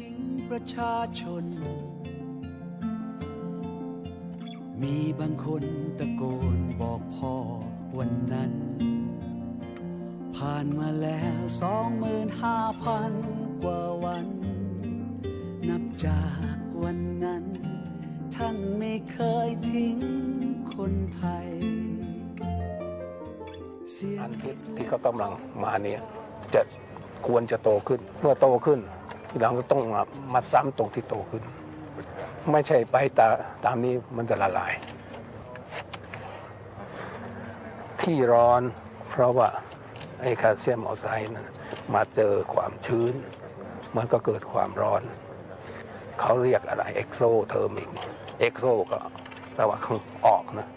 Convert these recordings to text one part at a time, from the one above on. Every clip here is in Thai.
ทิ้งประชาชน มีบางคนตะโกนบอกพ่อวันนั้น ผ่านมาแล้วสองหมื่นห้าพันกว่าวัน นับจากวันนั้น ท่านไม่เคยทิ้งคนไทยเสียอังนที่เขากำลังมาเนี่ยจะควรจะโตขึ้น เมื่อโตขึ้น ทีหลังก็ต้องมามาซ้ำตรงที่โตขึ้น ไม่ใช่ไปตาตามนี้มันจะละลาย ที่ร้อนเพราะว่าไอ้แคลเซียมออกไซด์นั้นมาเจอความชื้น มันก็เกิดความร้อน เขาเรียกอะไรเอ็กโซเทอร์มิกเอ็กโซก็แปลว่าข้างออกนะ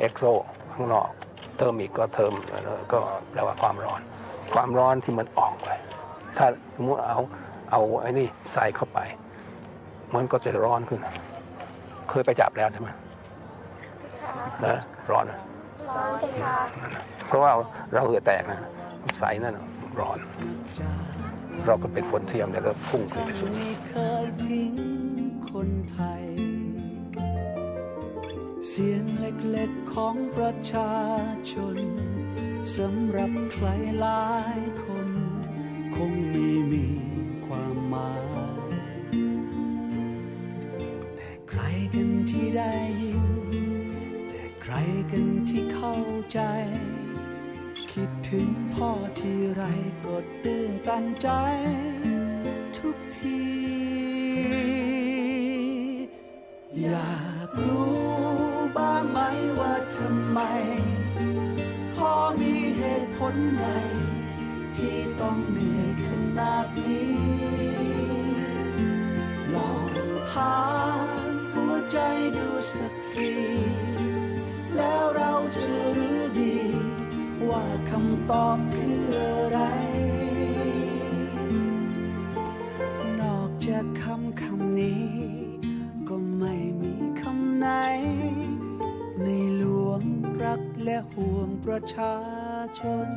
เอ็กโซข้างนอกเทอร์มิกก็เทอมก็แปลว่าความร้อน ความร้อนที่มันออกไป ถ้าสมมติเอา เอาไอ้นี่ใส่เข้าไป มันก็จะร้อนขึ้น เคยไปจับแล้วใช่ไหมนะร้อนนะร้อนสิคะเพราะว่าเราเหงื่อแตกนะใส่นั่นน่ะร้อน เราก็เป็นฝนเทียมเนี่ยเริ่มพุ่งขึ้นไปสูงไม่เคยทิ้งคนไทย เสียงเล็กๆของประชาชนสำหรับใครหลายคน ใครกันที่ได้ยิน แต่ใครกันที่เข้าใจ คิดถึงพ่อที่ไรก็ตื่นตันใจ ทุกที อยากรู้บ้างไหมว่าทำไม พ่อมีเหตุผลใด ที่ต้องเหนื่อยขนาดนี้ ลองถาม ใจดูสักที แล้วเราจะรู้ดี ว่าคำตอบคืออะไร นอกจากคำคำนี้ ก็ไม่มีคำไหน ในหลวงรักและห่วงประชาชน